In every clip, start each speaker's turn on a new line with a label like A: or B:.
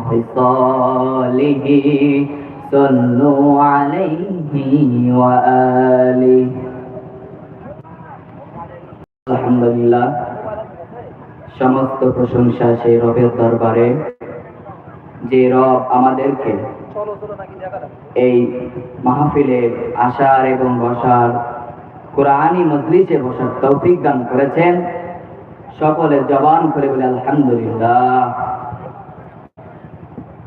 A: خصاله صلوا عليه وآله আলহামদুলিল্লাহ সমস্ত প্রশংসা সেই রবের দরবারে যে রব আমাদেরকে এই মাহফিলে আসার এবং বসার কোরআনী মজলিসে বসার তৌফিক দান করেছেন সকলে জবান করে বলে আলহামদুলিল্লাহ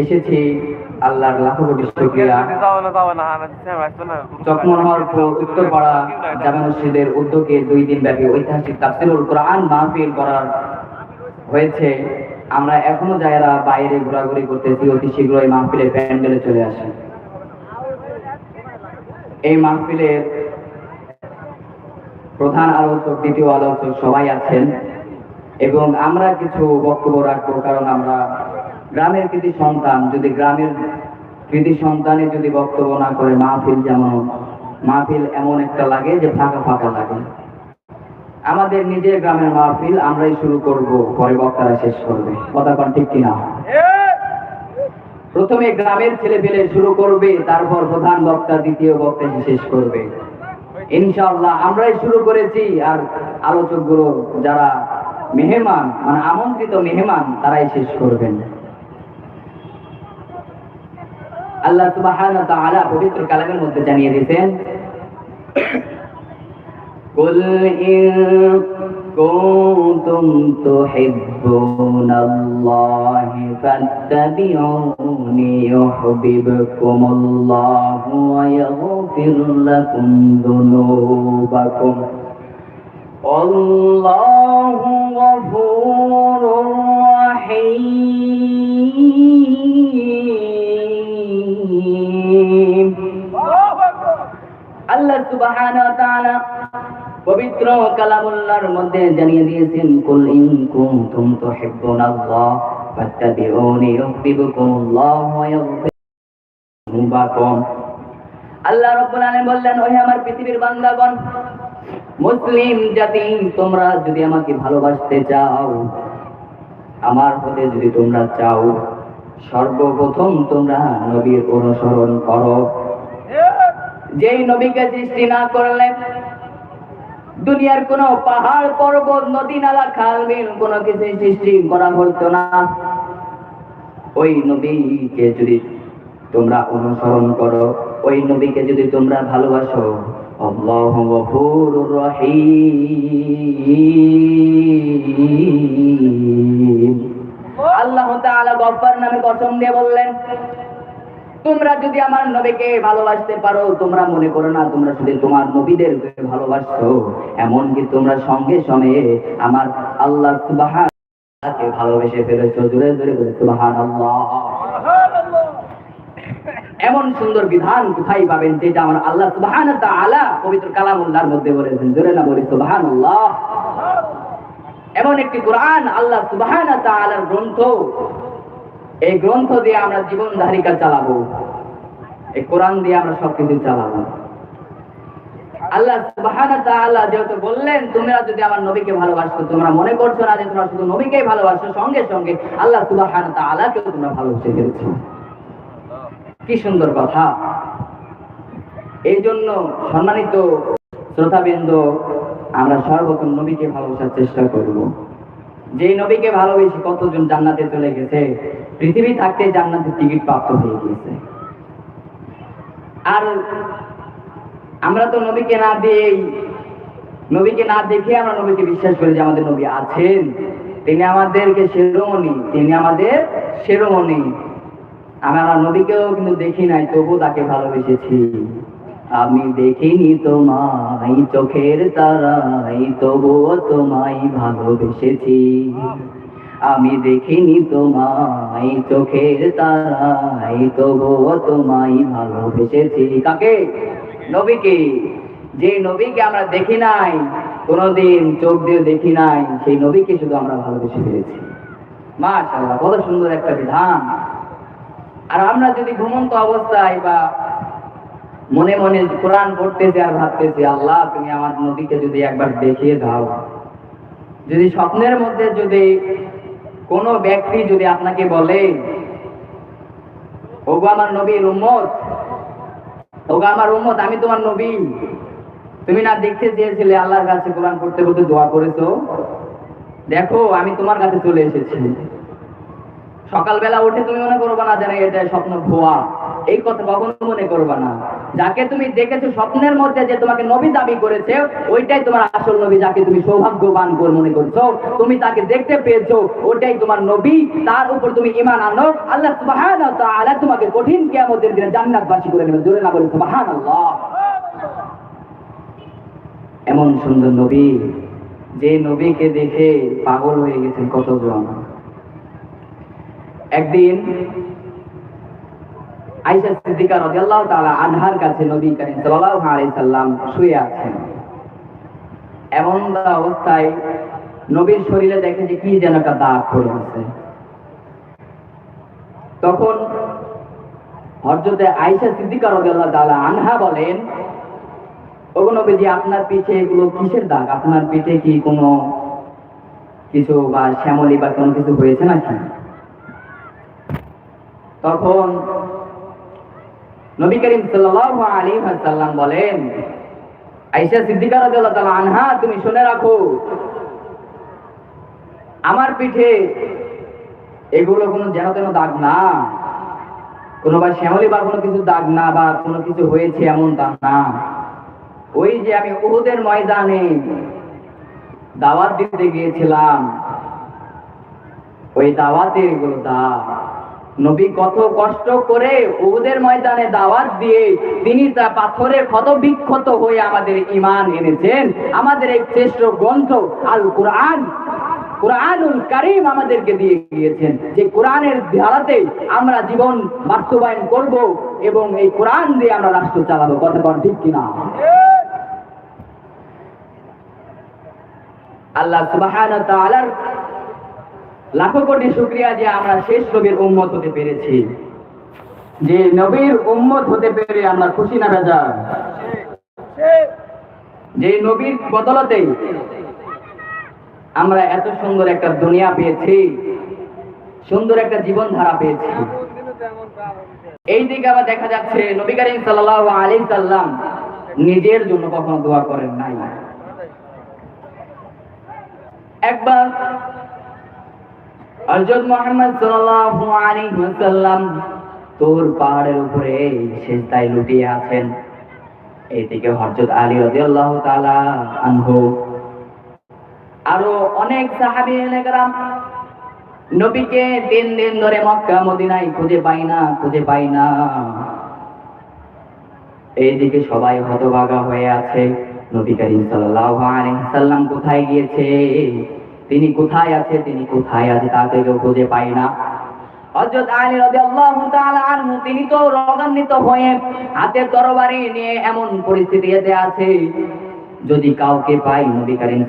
A: এসেছি আল্লাহর লাখো কোটি শুকরিয়া চকমনহর উত্তরপাড়া জামে মসজিদের উদ্যোগে দুই দিন ব্যাপী ঐতিহাসিক তাফসিরুল কোরআন মাহফিল করার হয়েছে। আমরা এখনও যারা বাইরে ঘোরাঘুরি করতেছি, অতি শীঘ্রই মাহফিলের প্যান্ডেলে চলে আসে। এই মাহফিলের প্রধান আলোচক, দ্বিতীয় আলোচক সবাই আছেন এবং আমরা কিছু বক্তব্য রাখব, কারণ আমরা গ্রামের কৃতি সন্তান যদি গ্রামের কৃতি সন্তানে যদি বক্তব্য না করে, মাহফিল যেমন, মাহফিল এমন একটা লাগে যে ফাঁকা ফাঁকা লাগে। আমাদের নিজের গ্রামের মাহফিল আমরাই শুরু করব, পরে বক্তারা শেষ করবে। কথা কোন ঠিক কিনা? প্রথমে গ্রামের ছেলে পেলে শুরু করবে, তারপর প্রধান বক্তা, দ্বিতীয় বক্তা শেষ করবে। ইনশাআল্লাহ আমরাই শুরু করেছি, আর আলোচকগুলো যারা মেহমান মানে আমন্ত্রিত মেহমান, তারাই শেষ করবেন। আল্লাহ সুবহানাহু ওয়া তাআলা পবিত্র কালামের মধ্যে জানিয়ে দিয়েছেন قل إن كنتم تحبون الله فاتبعوني يحببكم الله ويغفر لكم ذنوبكم والله غفور رحيم আল্লাহ সুবহানাহু ওয়া তাআলা পবিত্র কালামুল্লাহর মধ্যে জানিয়ে দিয়েছেন, কুল ইন কুনতুম তুহিব্বুনাল্লাহ ফাত্তাবিউনি ইউহিব্বুকুমুল্লাহ ওয়া আল্লাহ রাব্বুল আলামিন বললেন, ওহে আমার পৃথিবীর বান্দাগণ, মুসলিম জাতি, তোমরা যদি আমাকে ভালোবাসতে চাও, আমার হতে যদি তোমরা চাও, সর্বপ্রথম তোমরা নবীর অনুসরণ করো। যেই নবীকে সৃষ্টি না করলে দুনিয়ার কোন পাহাড়, পর্বত, নদী, নালা, খাল, বিল কোনো কিছু সৃষ্টি করা হতো না। ওই নবীকে যদি তোমরা অনুসরণ করো, ওই নবীকে যদি তোমরা ভালোবাসো, আল্লাহু রহিম। আল্লাহ তাআলা নামে কসম দিয়ে বললেন তোমরা যদি আমার নবীকে ভালোবাসতে পারো, তোমরা মনে করো না তোমরা শুধু তোমার নবীদের ভালোবাসছো। এমনকি তোমরা সঙ্গে সঙ্গে আমার আল্লাহ সুবহানকে ভালোবেসে ফেলেছো। জোরে জোরে সুবহানাল্লাহ। এমন সুন্দর বিধান কোথায় পাবেন যেটা আমার আল্লাহ সুবহানাহু ওয়া তাআলা পবিত্র কালামুল্লাহর মধ্যে বলেছেন? জোরে না বলি, সুবহানাল্লাহ। এমন একটি কোরআন আল্লাহ তাআলার গ্রন্থ এই গ্রন্থ দিয়ে আমরা জীবন ধারিকা চালাবো? এই কোরআন দিয়ে আমরা সবকিছু চালাবো। আল্লাহ যেহেতু বললেন, তোমরা যদি আমার নবীকে ভালোবাসো, তোমরা মনে করছ না যে তোমরা শুধু নবীকেই ভালোবাসো, সঙ্গে সঙ্গে আল্লাহ সুবহানাহু ওয়া তোমরা ভালোবেসে ফেলছো কি সুন্দর কথা। এই জন্য সম্মানিত শ্রোতাবৃন্দ, আমরা সর্বপ্রথম নবীকে ভালোবাসার চেষ্টা করব। যেই নবীকে ভালোবেসে কতজন জান্নাতে চলে গেছে পৃথিবী থাকতে জান্নাতের টিকিট প্রাপ্ত হয়ে গিয়েছে। আর আমরা তো নবীকে না দিয়েই, নবীকে না দেখে আমরা নবীকে বিশ্বাস করি যে আমাদের নবী আছেন। তিনি আমাদেরকে শিরোমণি, তিনি আমাদের শিরোমণি। আমরা নবীকেও কিন্তু দেখি নাই তবু তাকে ভালোবেসেছি। আমি দেখিনি তোমায়, চোখের তারাই তবুও তোমায় ভালোবেসেছি। আমি দেখিনি তোমায়, চোখের তারাই তবুও তোমায় ভালোবেসেছি। কাকে? নবীকে। যে নবীকে আমরা দেখি নাই, কোনোদিন চোখ দিয়ে দেখি নাই, সেই নবীকে শুধু আমরা ভালোবেসে ফেলেছি। মাশাআল্লাহ, কত সুন্দর একটা বিধান। আর আমরা যদি ঘুমন্ত অবস্থায় বা মনে মনে কোরআন পড়তেছি আর ভাবতেছি, আল্লাহ, তুমি আমার নবীকে যদি একবার দেখিয়ে দাও। যদি স্বপ্নের মধ্যে যদি কোনো ব্যক্তি যদি আপনাকে বলে, ওগো আমার নবীর উম্মত, ওগো আমার উম্মত, আমি তোমার নবী। তুমি না দেখতে চেয়েছিলে আল্লাহর কাছে কোরআন করতে করতে দোয়া করেছ? দেখো, আমি তোমার কাছে চলে এসেছি। সকালবেলা উঠে তুমি মনে করব না জানে এটা স্বপ্ন ভুয়া। এই কথা কখনো মনে করবা না। যাকে তুমি দেখেছ স্বপ্নের মধ্যে যে তোমাকে নবী দাবি করেছে, ওইটাই তোমার আসল নবী যাকে তুমি সৌভাগ্যবান করে মনে করছ। তুমি তাকে দেখতে পেয়েছ ওটাই তোমার নবী। তার উপর তুমি ইমান আনো। আল্লাহ সুবহানাহু তাআলা তোমাকে কঠিন কিয়ামতের দিনে জান্নাতবাসী করে নেবে। জোরে না বলে সুবহানাল্লাহ। এমন সুন্দর নবী, যে নবীকে দেখে পাগল হয়ে গেছেন কতজন? একদিন আয়েশা সিদ্দিকা আনহার কাছে নবী করিম সাল্লাম শুয়ে আছেন। এমন অবস্থায় নবীর শরীরে দেখে যে কি যেন একটা দাগ তখন হযরতে সিদ্দিকা আনহা বলেন, ওগো আপনার পিঠে এগুলো কিসের দাগ? আপনার পিঠে কি কোনো কিছু বা শ্যামলি বা কোনো কিছু হয়েছে নাকি? তখন নবী করিম ওয়াসাল্লাম বলেন, আয়েশা সিদ্দিকা রাদিয়াল্লাহু তাআলা আনহা, তুমি শুনে রাখো, আমার পিঠে এগুলো কোনো যেন তেন দাগ না, কোনো বা শ্যামলি বা কোনো কিছু দাগ না বা কোনো কিছু হয়েছে এমন দাগ না। ওই যে আমি উহুদের ময়দানে দাওয়াত দিতে গিয়েছিলাম, ওই দাওয়াতের এগুলো দাগ। নবী কত কষ্ট করে উহুদের ময়দানে দাওয়াত দিয়ে তিনি তা পাথরে ক্ষত বিক্ষত হয়ে আমাদের ইমান এনেছেন। আমাদের এই শ্রেষ্ঠ গ্রন্থ আল কোরআন। কোরআনুল আমাদেরকে দিয়ে গিয়েছেন। যে কোরআনের ধারাতে আমরা জীবন বাস্তবায়ন করব এবং এই কোরআন দিয়ে আমরা রাষ্ট্র চালাবো। ঠিক কিনা? আল্লাহ তাআলার লাখো কোটি শুক্রিয়া যে আমরা শেষ নবীর উম্মত হতে পেরেছি। যে নবীর উম্মত হতে পেরে আমরা খুশি না রাজা যে নবীর বদলতে আমরা এত সুন্দর একটা দুনিয়া পেয়েছি, সুন্দর একটা জীবন ধারা পেয়েছি। এই দিকে আবার দেখা যাচ্ছে, নবী করিম সাল্লাল্লাহু আলাইহি সাল্লাম নিজের জন্য কখনো দোয়া করেন নাই। একবার হযরত মুহাম্মদ সাল্লাল্লাহু আলাইহি ওয়াসাল্লাম তোর পাহাড়ের উপরে সেজদায় লুটিয়ে আছেন। এইদিকে হযরত আলী রাদিয়াল্লাহু তাআলা আনহু। আরও অনেক সাহাবী এনেকরাম নবীকে তিন দিন ধরে মক্কা, মদিনায় খুঁজে পাই না, খুঁজে পাই না। এইদিকে সবাই হতভাগা হয়ে আছে। নবী করিম সাল্লাল্লাহু আলাইহি সাল্লাম কোথায় গিয়েছে? তিনি কোথায় আছে তিনি কোথায় আছে? তাকে কেউ খুঁজে পাই না। আলী তিনি তো রগান্বিত হয়ে হাতে তরবারি নিয়ে এমন আছে, যদি কাউকে পাই নবী করিম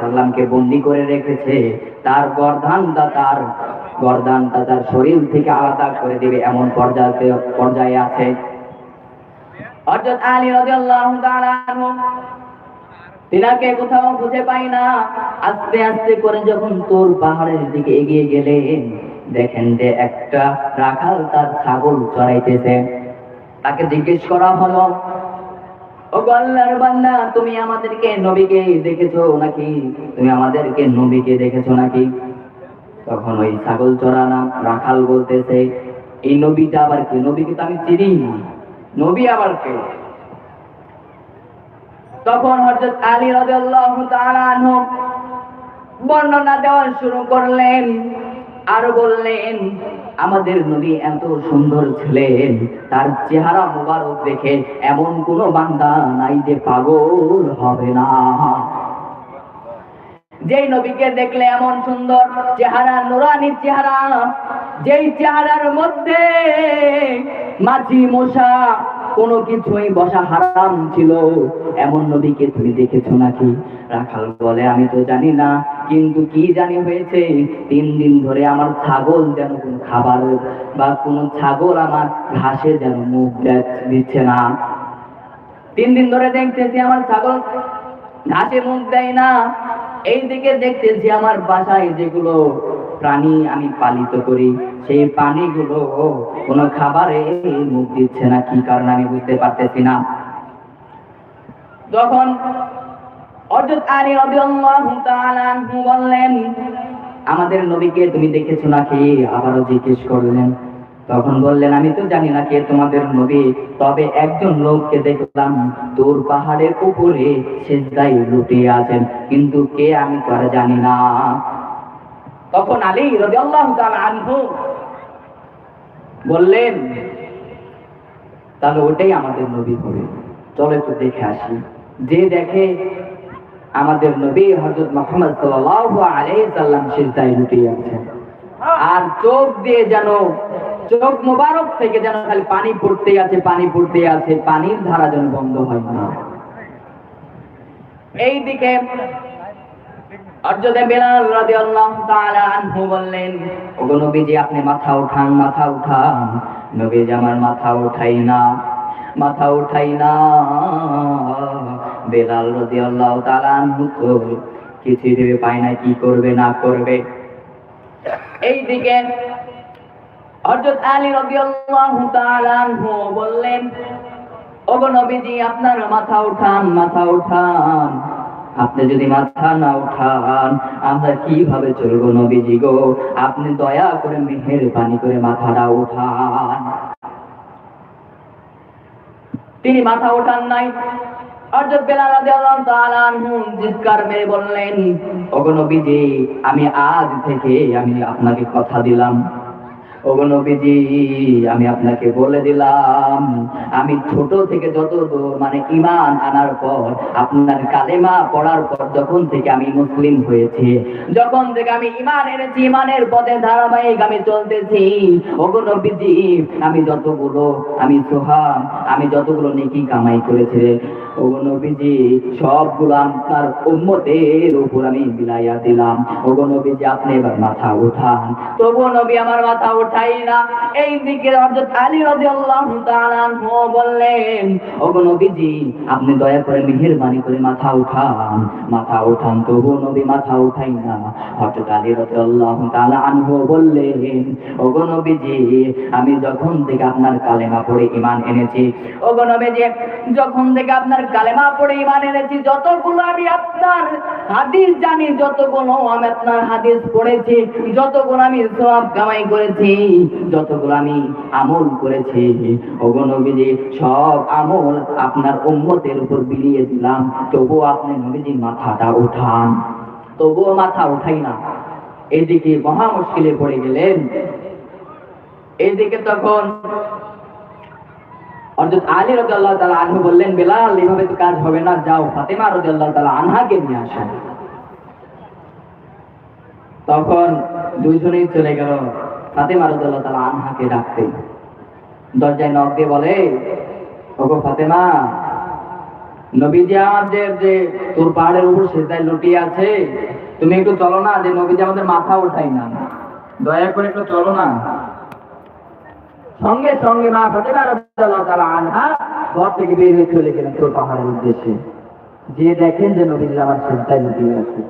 A: সাল্লামকে বন্দী করে রেখেছে, তার গর্দানটা তার গর্দানটা তার শরীর থেকে আলাদা করে দেবে এমন পর্যায়ে পর্যায়ে আছে। হযরত আলী রাদিয়াল্লাহু তাআলা তিনাকে কোথাও খুঁজে পাই না। আস্তে আস্তে করে যখন তোর পাহাড়ের দিকে এগিয়ে গেলেন দেখেন যে একটা রাখাল তার ছাগল চড়াইতেছে। তাকে জিজ্ঞেস করা হলো, ও আল্লাহর বান্দা, তুমি আমাদেরকে নবীকে দেখেছ নাকি? তুমি আমাদেরকে নবীকে দেখেছ নাকি? তখন ওই ছাগল চড়ানা রাখাল বলতেছে, এই নবীটা আবার কি? নবীকে তো আমি চিনি না। নবী আবার কে? তখন হযরত আলী রাদিয়াল্লাহু তাআলা বর্ণনা দেওয়া শুরু করলেন আর বললেন, আমাদের নবী এত সুন্দর ছিলেন, তার চেহারা মোবারক দেখে এমন কোন বান্দা নাই যে পাগল হবে না। যেই নবীকে দেখলে এমন সুন্দর চেহারা নুরানি চেহারা, যেই চেহারার মধ্যে মাঝি মশা কোনো কিছুই বসা হারাম ছিল। এমন নবীকে তুমি দেখেছ নাকি? রাখাল বলে, আমি তো জানি না, কিন্তু কি জানি হয়েছে? তিন দিন ধরে আমার ছাগল যেন কোন খাবার বা কোন ছাগল আমার ঘাসে যেন মুখ দিচ্ছে না। তিন দিন ধরে দেখতেছি আমার ছাগল ঘাসে মুখ দেয় না। এই দিকে দেখতেছি আমার বাসায় যেগুলো প্রাণী আমি পালিত করি। সেই প্রাণীগুলো কোনো খাবারে মুখ দিচ্ছে না, কি কারণে আমি বুঝতে পারতেছি না। যখন আমাদের নবীকে তুমি দেখেছ নাকি? আবারও জিজ্ঞেস করলেন। তখন বললেন, আমি তো জানি না কে তোমাদের নবী, তবে একজন লোককে দেখলাম। তোর পাহাড়ের উপরে সেজদায় লুটিয়ে আছেন। কিন্তু কে আমি তো আর জানি না। তখন আলী তাআলা আনহু বললেন, তাহলে ওটাই আমাদের নবী হবে চলো একটু দেখে আসি। যে দেখে আমাদের নবী হযরত মুহাম্মদ সাল্লাল্লাহু আলাইহি সাল্লাম সিজদায় লুটিয়ে আছেন আর চোখ দিয়ে যেন, চোখ মোবারক থেকে যেন খালি পানি পড়তে আছে, পানি পড়তে আছে, পানির ধারা যেন বন্ধ হয় না। এই দিকে পায় না কি করবে, না করবে। এই দিকে হযরত আলী বললেন, ওগো নবীজি, আপনার মাথা উঠান মাথা উঠান। আপনি যদি মাথা না উঠান, আমরা কীভাবে চলবো নবীজি গো? আপনি দয়া করে মেহেরবানি করে মাথাটা উঠান। তিনি মাথা উঠান নাই। আমি আজ থেকে আমি আপনাকে কথা দিলাম। আমি আপনাকে বলে দিলাম, আমি ছোট থেকে যত মানে ইমান আনার পর, আপনার কালেমা পড়ার পর যখন থেকে আমি মুসলিম হয়েছি, যখন থেকে আমি ইমান এনেছি ইমানের পথে ধারাবাহিক আমি চলতেছি, ওগো আমি যতগুলো, আমি সোহাম আমি যতগুলো নেকি কামাই করেছি ওগো নবীজি, সবগুলো আপনার উম্মতের উপর আমি বিলাইয়া দিলাম। ওগো নবীজি, আপনি এবার মাথা উঠান। নবী আমার মাথা উঠাই না। এই দিকে বললেন, ওগো নবীজি, আপনি দয়া করে মেহেরবানি করে মাথা উঠান। মাথা উঠান, তবুও নবী মাথা উঠাই না। হযরত আলী রাদিয়াল্লাহু তাআলা বললেন, ওগো নবীজি, আমি যখন থেকে আপনার কালেমা পড়ে ঈমান এনেছি, ওগো নবীজি, যখন থেকে আপনার কালেমা পড়ে ঈমান এনেছি, যতগুলো আমি আপনার হাদিস জানি, যতগুলো আমি আপনার হাদিস পড়েছি, যতগুলো আমি সওয়াব কামাই করেছি, যতগুলো আমি আমল করেছি, ওগো নবীজি, সব আমল আপনার উম্মতের উপর বিলিয়ে দিলাম, তবুও আপনি নবীজি মাথাটা উঠান। তবুও মাথা উঠাই না। এদিকে মহা মুশকিলে পড়ে গেলেন। এইদিকে তখন অর্থাৎ আলী রাদিয়াল্লাহু তাআলা আনহু বললেন, বেলাল, এভাবে তো কাজ হবে না, যাও। ফাতেমা রাদিয়াল্লাহু তাআলা আনহাকে নিয়ে আসো। তখন দুইজনেই চলে গেল ফাতেমা রাদিয়াল্লাহু তাআলা আনহাকে ডাকতে। দরজায় নক দিয়ে বলে, ওগো ফাতেমা, নবীজি আমাদের যে তোর পাহাড়ের উপর সেজায় লুটিয়ে আছে, তুমি একটু চলো না, যে নবীজি আমাদের মাথা উঠাই না। দয়া করে একটু চলো না। সঙ্গে সঙ্গে মা ফতেমা রাদিয়াল্লাহু তাআলা আনহা ঘর থেকে বের হয়ে চলে গেলেন তোর পাহাড়ের উদ্দেশ্যে। যে দেখেন যে নবীর আমার শ্রদ্ধায় লুকিয়ে আছে